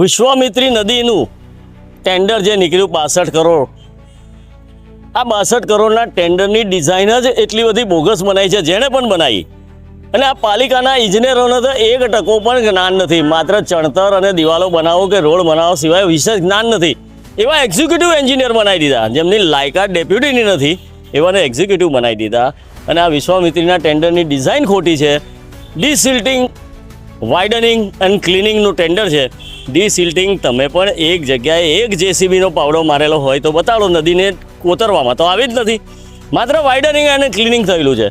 વિશ્વામિત્રી નદીનું ટેન્ડર જે નીકળ્યું બાસઠ કરોડ. આ બાસઠ કરોડના ટેન્ડરની ડિઝાઇન જ એટલી બધી બોગસ બનાવી છે, જેણે પણ બનાવી. અને આ પાલિકાના ઇજનેરોને તો એક ટકો પણ જ્ઞાન નથી. માત્ર ચણતર અને દિવાલો બનાવો કે રોડ બનાવો સિવાય વિશેષ જ્ઞાન નથી. એવા એક્ઝિક્યુટિવ એન્જિનિયર બનાવી દીધા. જેમની લાયકાત ડેપ્યુટીની નથી, એવાને એક્ઝિક્યુટિવ બનાવી દીધા. અને આ વિશ્વામિત્રીના ટેન્ડરની ડિઝાઇન ખોટી છે. ડિસિલ્ટિંગ વાઇડનિંગ એન્ડ ક્લિનિંગનું ટેન્ડર છે. ડિસિલ્ટિંગ તમે પણ એક જગ્યાએ એક જેસીબીનો પાવડો મારેલો હોય તો બતાડો, નદીને કોતરવામાં તો આવી જ નથી. માત્ર વાઇડનિંગ અને ક્લિનિંગ થયેલું છે.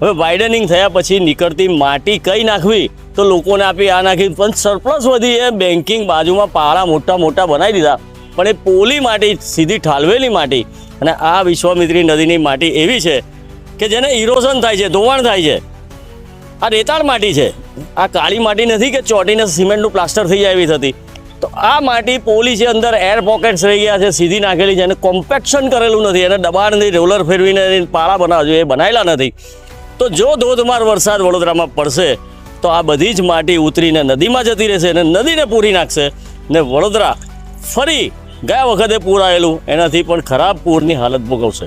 હવે વાઇડનિંગ થયા પછી નીકળતી માટી કઈ નાખવી? તો લોકોને આપી આ નાખી પણ સરપ્લસ વધી એ બેન્કિંગ બાજુમાં પાળા મોટા મોટા બનાવી દીધા. પણ એ પોલી માટી, સીધી ઠાલવેલી માટી અને આ વિશ્વામિત્રી નદીની માટી એવી છે કે જેને ઇરોઝન થાય છે, ધોવાણ થાય છે. આ રેતાળ માટી છે. આ કાળી માટી નથી કે ચોટીને સિમેન્ટનું પ્લાસ્ટર થઈ જાય એવી થતી. તો આ માટી પોલી છે અંદર એર પોકેટ્સ રહી ગયા છે, સીધી નાખેલી છે અને કોમ્પેક્શન કરેલું નથી. એને દબાણથી રોલર ફેરવીને પાળા બનાવજો, એ બનાવેલા નથી. તો જો ધોધમાર વરસાદ વડોદરામાં પડશે, તો આ બધી જ માટી ઉતરીને નદીમાં જતી રહેશે અને નદીને પૂરી નાખશે. ને વડોદરા ફરી ગયા વખતે પૂર આવેલું, એનાથી પણ ખરાબ પૂરની હાલત ભોગવશે.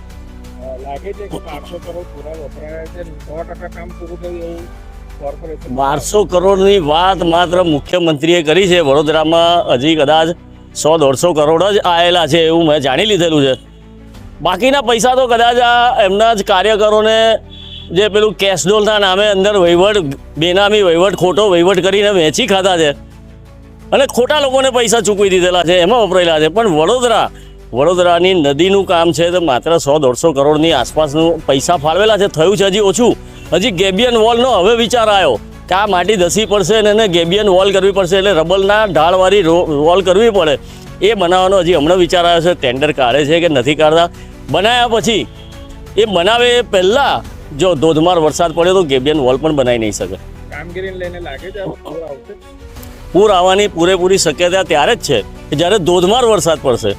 લાગે છે કે બારસો કરોડ પૂરા વપરાયા છે સો ટકા કામ પૂરું થયું એવું બારસો કરોડની વાત માત્ર મુખ્યમંત્રીએ કરી છે. વડોદરામાં હજી કદાચ સો દોઢસો કરોડ જ આવેલા છે એવું મેં જાણી લીધેલું છે. બાકીના પૈસા તો કદાચ આ એમના જ કાર્યકરોને જે પેલું કેશડોલના નામે અંદર વહીવટ, બેનામી વહીવટ, ખોટો વહીવટ કરીને વેચી ખાધા છે. અને ખોટા લોકોને પૈસા ચૂકવી દીધેલા છે, એમાં વપરાયેલા છે. પણ વડોદરા વડોદરાની નદીનું કામ છે તો માત્ર સો દોઢસો કરોડની આસપાસનું પૈસા ફાળવેલા છે થયું છે હજી ઓછું. હજી ગેબિયન વોલનો હવે વિચાર આવ્યો કે આ માટી ધસી પડશે અને એને ગેબિયન વોલ કરવી પડશે એટલે રબલના ઢાળવાળી વોલ કરવી પડે. એ બનાવવાનો હજી હમણાં વિચાર આવ્યો છે ટેન્ડર કાઢે છે કે નથી કાઢતા. બનાવ્યા પછી એ બનાવે એ પહેલાં જો ધોધમાર વરસાદ પડ્યો તો ગેબિયન વોલ પણ બનાવી નહીં શકે. કામગીરીને લઈને લાગે છે પૂર આવવાની પૂરેપૂરી શક્યતા ત્યારે જ છે કે જ્યારે ધોધમાર વરસાદ પડશે.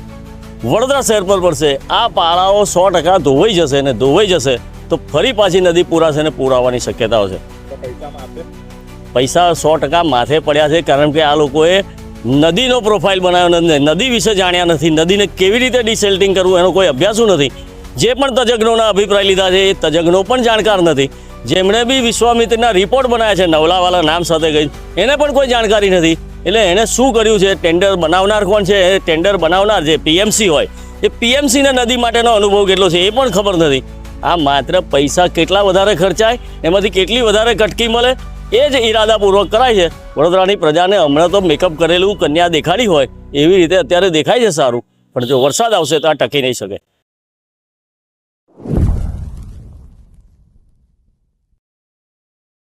વડોદરા શહેર પર પડશે. આ પાળાઓ સો ટકા ધોવાઈ જશે અને ધોવાઈ જશે તો ફરી પાછી નદી પૂરાશે ને પૂરાવાની શક્યતાઓ છે. પૈસા સો ટકા માથે પડ્યા છે કારણ કે આ લોકોએ નદીનો પ્રોફાઇલ બનાવ્યો નથી નદી વિશે જાણ્યા નથી. નદીને કેવી રીતે ડિસેલ્ટિંગ કરવું એનો કોઈ અભ્યાસો નથી. જે પણ તજજ્ઞોના અભિપ્રાય લીધા છે એ તજજ્ઞો પણ જાણકાર નથી. જેમણે બી વિશ્વામિત્રના રિપોર્ટ બનાવ્યા છે નવલાવાલા નામ સાથે ગઈ એને પણ કોઈ જાણકારી નથી. એટલે એણે શું કર્યું છે? ટેન્ડર બનાવનાર કોણ છે? એ ટેન્ડર બનાવનાર જે પીએમસી હોય, એ પીએમસીને નદી માટેનો અનુભવ કેટલો છે એ પણ ખબર નથી. આ માત્ર પૈસા કેટલા વધારે ખર્ચાય? એમાંથી કેટલી વધારે કટકી મળે? એ જ ઈરાદાપૂર્વક કરાય છે. વડોદરાની પ્રજાને હમણાં તો મેકઅપ કરેલું કન્યા દેખાડી હોય, એવી રીતે અત્યારે દેખાય છે સારું. પણ જો વરસાદ આવશે તો આ ટકી નહીં શકે.